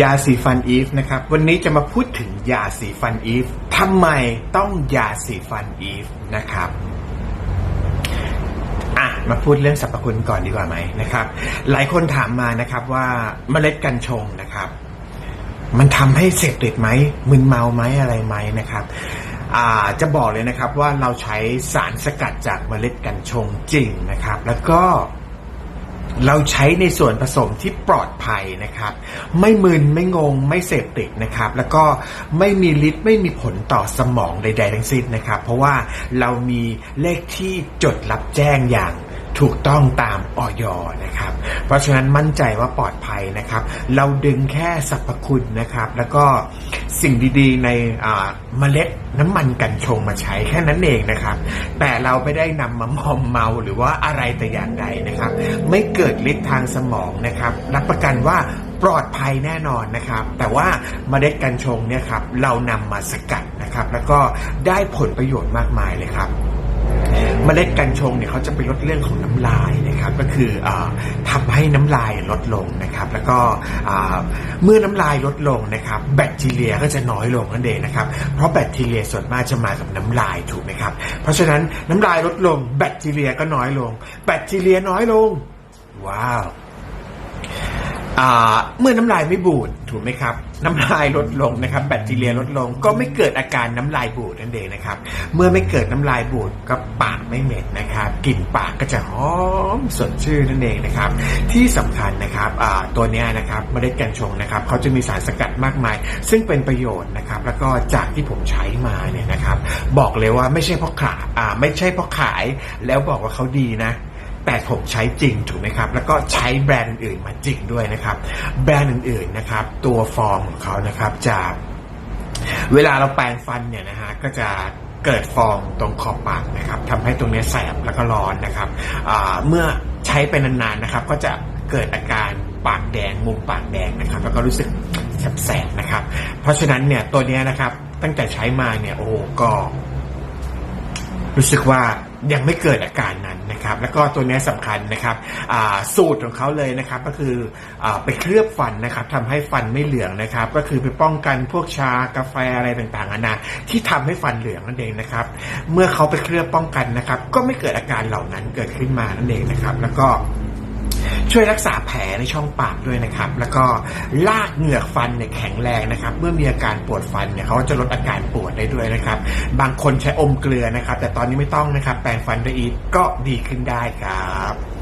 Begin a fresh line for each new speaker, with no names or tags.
ยาสีฟันอีฟนะครับ วันนี้จะมาพูดถึงยาสีฟันอีฟทำไมต้องยาสีฟันอีฟนะครับอะมาพูดเรื่องสรรพคุณก่อนดีกว่าไหมนะครับ หลายคนถามมานะครับว่าเมล็ดกัญชงนะครับ มันทำให้เสพติดไหมมึนเมาไหมอะไรไหมนะครับอ่าจะบอกเลยนะครับว่าเราใช้สารสกัดจากเมล็ดกัญชงจริงนะครับ แล้วก็ เราใช้ในส่วนผสมที่ปลอดภัยนะครับ ไม่มึนไม่งงไม่เสพติดนะครับ แล้วก็ไม่มีฤทธิ์ไม่มีผลต่อสมองใด ๆ ทั้งสิ้นนะครับ เพราะว่าเรามีเลขที่จดรับแจ้งอย่าง ถูกต้องตามออยนะครับ เพราะฉะนั้นมั่นใจว่าปลอดภัยนะครับ เราดึงแค่สรรพคุณนะครับ แล้วก็สิ่งดีๆในเมล็ดน้ำมันกัญชงมาใช้แค่นั้นเองนะครับ แต่เราไม่ได้นำมามอมเมาหรือว่าอะไรแต่อย่างใดนะครับ ไม่เกิดฤทธิ์ทางสมองนะครับ รับประกันว่าปลอดภัยแน่นอนนะครับ แต่ว่าเมล็ดกัญชงเนี่ยครับเรานำมาสกัดนะครับ แล้วก็ได้ผลประโยชน์มากมายเลยครับ เมล็ดกัญชงเนี่ยเขาจะไปลดเรื่องของน้ำลายนะครับก็คืออาทำให้น้ำลายลดลงนะครับแล้วก็เมื่อน้ำลายลดลงนะครับแบคทีเรียก็จะน้อยลงนั่นเองนะครับเพราะแบคทีเรียส่วนมากจะมากับน้ำลายถูกไหมครับเพราะฉะนั้นน้ำลายลดลงแบคทีเรียก็น้อยลง แบคทีเรียน้อยลง ว้าว เมื่อน้ำลายไม่บูดถูกไหมครับ น้ำลายลดลงนะครับ แบคทีเรียลดลง ก็ไม่เกิดอาการน้ำลายบูดนั่นเองนะครับ เมื่อไม่เกิดน้ำลายบูดก็ปากไม่เหม็นนะครับกลิ่นปากก็จะหอมสดชื่นนั่นเองนะครับ ที่สำคัญนะครับตัวนี้นะครับเมล็ดกัญชงนะครับเขาจะมีสารสกัดมากมาย ซึ่งเป็นประโยชน์นะครับ แล้วก็จากที่ผมใช้มาเนี่ยนะครับ บอกเลยว่าไม่ใช่เพราะขายอ่าไม่ใช่เพราะขาย แล้วบอกว่าเขาดีนะ แต่ผมใช้จริงถูกไหมครับ แล้วก็ใช้แบรนด์อื่นๆมาจริงด้วยนะครับ แบรนด์อื่นๆนะครับ ตัวฟองของเขานะครับจะเวลาเราแปรงฟันเนี่ยนะฮะก็จะเกิดฟองตรงขอบปากนะครับทำให้ตรงนี้แสบแล้วก็ร้อนนะครับเมื่อใช้ไปนานๆนะครับ ก็จะเกิดอาการปากแดงมุมปากแดงนะครับ แล้วก็รู้สึกแสบๆนะครับ เพราะฉะนั้นเนี่ยตัวนี้นะครับตั้งแต่ใช้มาเนี่ยโอ้ก็ รู้สึกว่ายังไม่เกิดอาการนั้นนะครับ แล้วก็ตัวนี้สำคัญนะครับสูตรของเขาเลยนะครับ ก็คืออไปเคลือบฟันนะครับทำให้ฟันไม่เหลืองนะครับ ก็คือไปป้องกันพวกชากาแฟอะไรต่างๆนานาที่ทำให้ฟันเหลืองนั่นเองนะครับ เมื่อเขาไปเคลือบป้องกันนะครับ ก็ไม่เกิดอาการเหล่านั้นเกิดขึ้นมานั่นเองนะครับ แล้วก็ ช่วยรักษาแผลในช่องปากด้วยนะครับ แล้วก็ลากเหงือกฟันเนี่ยแข็งแรงนะครับ เมื่อมีอาการปวดฟันเนี่ยเขาจะลดอาการปวดได้ด้วยนะครับ บางคนใช้อมเกลือนะครับ แต่ตอนนี้ไม่ต้องนะครับ แปรงฟันด้วยอีฟก็ดีขึ้นได้ครับ